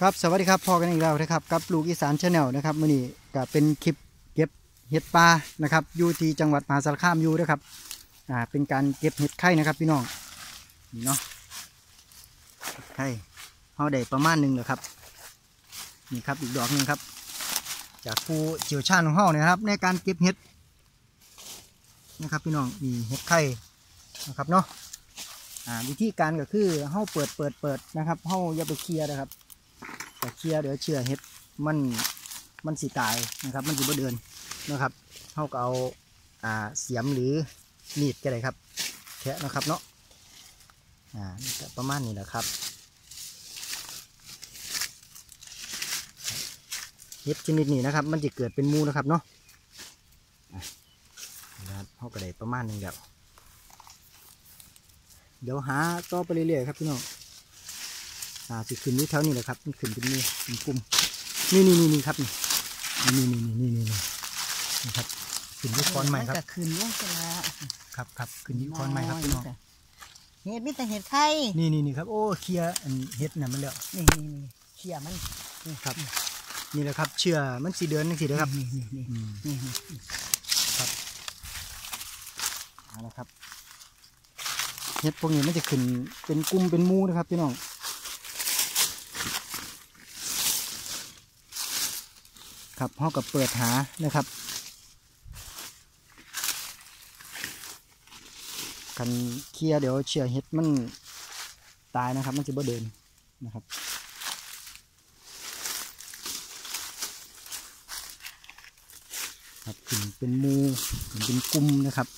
ครับสวัสดีครับพอกันอีกแล้วนะครับกับลูกอีสานชาแนลนะครับมื่อนี้ก็เป็นคลิปเก็บเห็ดปลานะครับอยู่ที่จังหวัดมหาสารคามอยู่นะครับอ่าเป็นการเก็บเห็ดไข่นะครับพี่น้องนี่เนาะไข่เขาได้ประมาณหนึ่งเลยครับนี่ครับอีกดอกหนึ่งครับ จากผู้เชี่ยวชาญของเขาเนี่ยนะครับ ในการเก็บเห็ดนะครับพี่น้องนี่เห็ดไข่นะครับเนาะอ่าวิธีการก็คือเขาเปิดเปิดเปิดนะครับเขาอย่าไปเคลียร์นะครับ แต่เคลียร์เดี๋ยวเชื่อเห็ดมันมันสิตายนะครับ มันอยู่บนเดินนะครับเขาก็เอาอ่าเสียมหรือมีดก็ได้ครับแคะนะครับเนาะอ่าประมาณนี้แหละครับเห็ดชนิดนี้นะครับ มันจะเกิดเป็นมูนะครับเนาะอะนะครับเขาก็ได้ประมาณนึงแล้วเดี๋ยวหาต่อไปเรื่อยๆครับพี่น้อง อ่าสิขึ้นนี้แถวนี้แหละครับมันขึ้นเป็นนี่เป็นกุ้มนี่นี่นี่นี่ครับนี่นี่นี่นี่นี่นี่นี่ครับขึ้นยี่คอนใหม่ครับก็ขึ้นลงสละครับครับขึ้นยี่คอนใหม่ครับพี่น้องเห็ดมีแต่เห็ดไข่นี่นี่นี่ครับ โอ้เคลียเห็ดน่ะมันแล้วนี่นี่นี่เคลียมันนี่ครับ นี่แหละครับ เชื่อมันสีเดือนนี่สีนครับนี่นี่นี่นี่ครับเอาละครับเห็ดพวกนี้มันจะขึ้นเป็นกุ้มเป็นมูนะครับพี่น้อง ครับเฮากับเปิดหานะครับกันเคลียเดี๋ยวเชื่อเห็ดมันตายนะครับ มันจะบ่เดินนะครับครับขึ้นเป็นมูขึ้นเป็นกุมนะครับ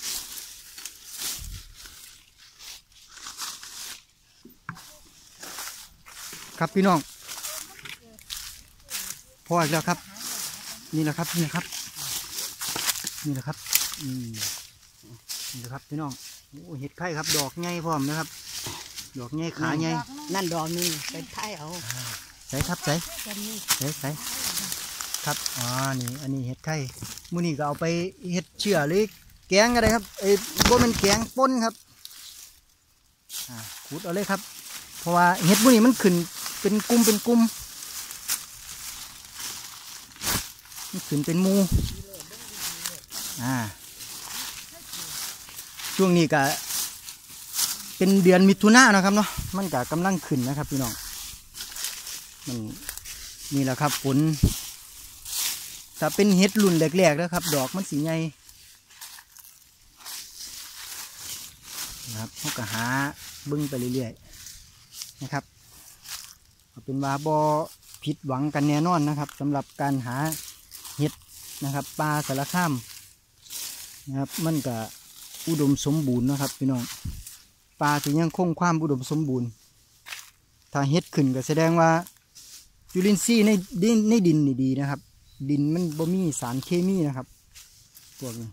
ครับพี่น้องพออีกแล้วครับ นี่แหละครับนี่แหละครับ นี่แหละครับอืมนี่แหละครับพี่น้องโอ้เห็ดไข่ครับ ดอกใหญ่พร้อมนะครับ ดอกใหญ่ขาใหญ่นั่นดอกหนึงเป็นไข่เอาใส่ครับใส่กันนี่ใส่ใส่ครับอ่านี่อันนี้เห็ดไข่มื้อนี้ก็เอาไปเห็ดเชื่อหรือแกงอะไรครับเอ้ยบ่แมันแกงป่นครับอ่าขูดเอาเลยครับ เพราะว่าเห็ดมื้อนี้มันขึ้นเป็นกลุ่มเป็นกลุ่มมัน ขึ้นเป็นมูอ่า ช่วงนี้ก็เป็นเดือนมิถุนายนนะครับเนาะ มันก็กำลังขึ้นนะครับพี่น้อง มันนี่แหละครับฝนถ้าเป็นเห็ดรุ่นแรกๆนะครับ ดอกมันสีใหญ่นะครับเขาก็หาบึ้งไปเรื่อยๆนะครับเป็นว่าบอผิดหวังกันแน่นอนนะครับสำหรับการหา นะครับปลาสารข้ามนะครับมันก็อุดมสมบูรณ์นะครับพี่น้องปลาถึงยังคงความอุดมสมบูรณ์ถ้าเห็ดขึ้นก็แสดงว่าจุลินทรีย์ในดินในดินนี่ดีนะครับ ดินมันบ่มีสารเคมีนะครับพวกนี้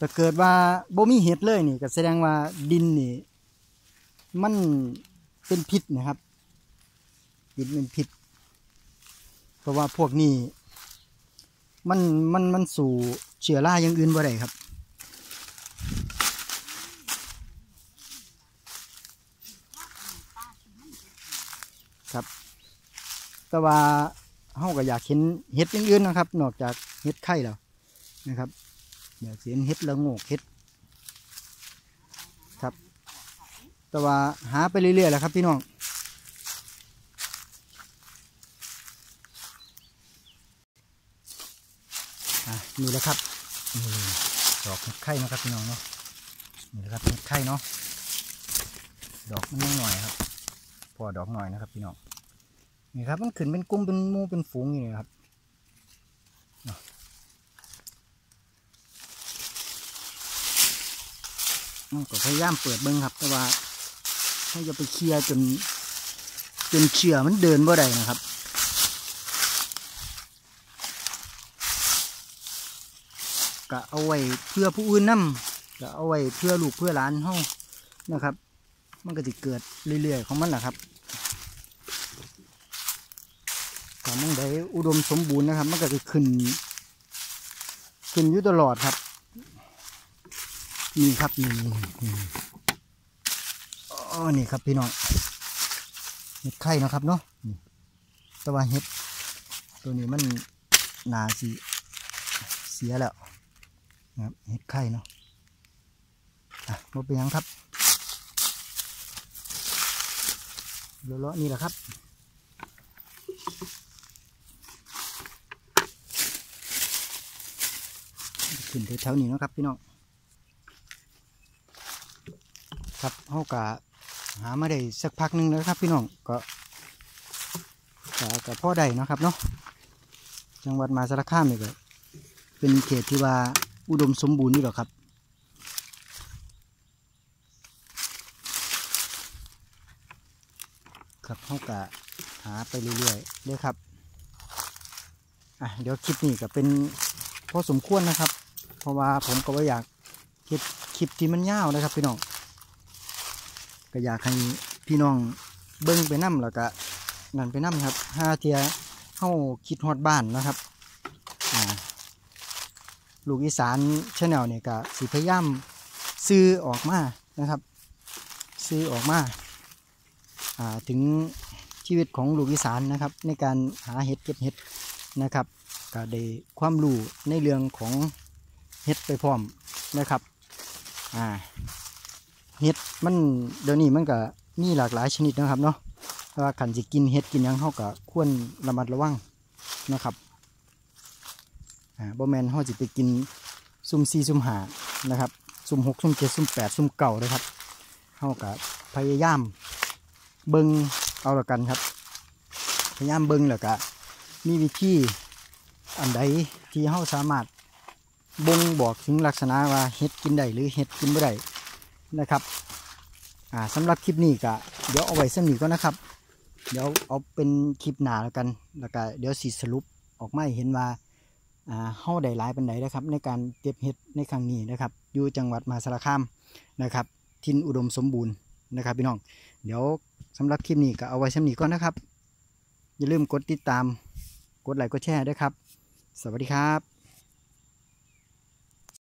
ถ้าเกิดว่าบ่มีเห็ดเลยนี่ก็แสดงว่าดินนี่มันเป็นพิษนะครับดินเป็นพิษ ราะว่าพวกนี้มันมันมันสู่เชื้อราอย่างอื่นบ่ได้ครับ ครับ แต่ว่าเฮาก็อยากเห็นเห็ดอย่างอื่นนะครับ นอกจากเห็ดไข่แล้วนะครับอยากเห็นเห็ดละโงกเห็ดครับ แต่ว่าหาไปเรื่อยๆแหละครับพี่น้อง นี่แหละครับนี่ดอกไข่นะครับพี่น้องเนาะนี่แหละครับเห็ดไข่เนาะดอกมันหน่อยครับ พอดอกหน่อยนะครับพี่น้องนี่ครับมันขึ้นเป็นกลุ่มเป็นมูเป็นฝูงอยู่นี่ครับมันก็พยายามเปิดเบิ้งครับ แต่ว่าให้จะไปเคลียร์จนจนเชื่อมันเดินบ่ได้นะครับ ก็เอาไว้เพื่อผู้อื่นนํก็เอาไว้เพื่อลูกเพื่อหลานเฮานะครับ มันก็จะเกิดเรื่อยๆของมันแหละครับถ้ามันได้อุดมสมบูรณ์นะครับ มันก็จะขึ้น ขึ้นอยู่ตลอดครับนี่ครับนี่อ๋อนี่ครับพี่น้องห็ดไข่เนาะครับเนาะแต่ว่าเห็ด ตัวนี้มันนาสีเสียแล้ว นะครับเห็ดไข่เนาะอะมาเป็นยังครับเลาะๆนี่แหละครับขึ้นแถวๆนี้นะครับพี่น้องครับเฮากะหามาได้สักพักหนึงแล้วครับพี่น้องก็ก็ก็พอได้นะครับเนาะจังหวัดมาสารคามนี่ก็เป็นเขตที่ว่า อุดมสมบูรณ์นี่หรอครับ ครับเฮากะหาไปเรื่อยๆเลยครับอะเดี๋ยวคลิปนี้ก็เป็นพอสมควรนะครับ เพราะว่าผมก็ว่าอยากเฮ็ดคลิปที่มันยาวนะครับ พี่น้องก็อยากให้พี่น้องเบิ้งไปนั่แล้วก็นั่นไปนั่ครับห้าเทียเข้าคิดฮอดบ้านนะครับ ลูกอีสานชาแนลเนี่ยก็สิพยายามซื้อออกมานะครับ ซื้อออกมาาถึงชีวิตของลูกอีสานนะครับ ในการหาเห็ดเก็บเห็ดนะครับก็ได้ความรู้ในเรื่องของเห็ดไปพร้อมนะครับอ่าเห็ดมันเดี๋ยวนี้มันก็มีหลากหลายชนิดนะครับเนาะว่าขันจะกินเห็ดกินยังเขาก็ควรระมัดระวังนะครับ บ่แมนเขาจะไปกินซุ่มซีซุ่มหานะครับ ซุ่มหกซุ่มเจ็ดซุ่มแปดซุ่มเก่านะครับเขาก็พยายามเบิงเอาละกันครับ พยายามเบิงแล้วก็มีวิธีอันใดที่เขาสามารถบ่งบอกถึงลักษณะว่าเห็ดกินได้หรือเห็ดกินไม่ได้นะครับอ่าสำหรับคลิปนี้ก็เดี๋ยวเอาไว้สำนีก็นะครับ เดี๋ยวเอาเป็นคลิปหนาแล้วกันแล้วก็เดี๋ยวสิสรุปออกมาเห็นว่า เฮาได้หลายปันไดนะครับ ในการเก็บเห็ดในครั้งนี้นะครับ อยู่จังหวัดมหาสารคามนะครับ ทินอุดมสมบูรณ์นะครับพี่น้อง เดี๋ยวสำหรับคลิปนี้ก็เอาไว้ชั้นีก่อนนะครับ อย่าลืมกดติดตาม กดไลค์กดแชร์ด้วยครับ สวัสดีครับ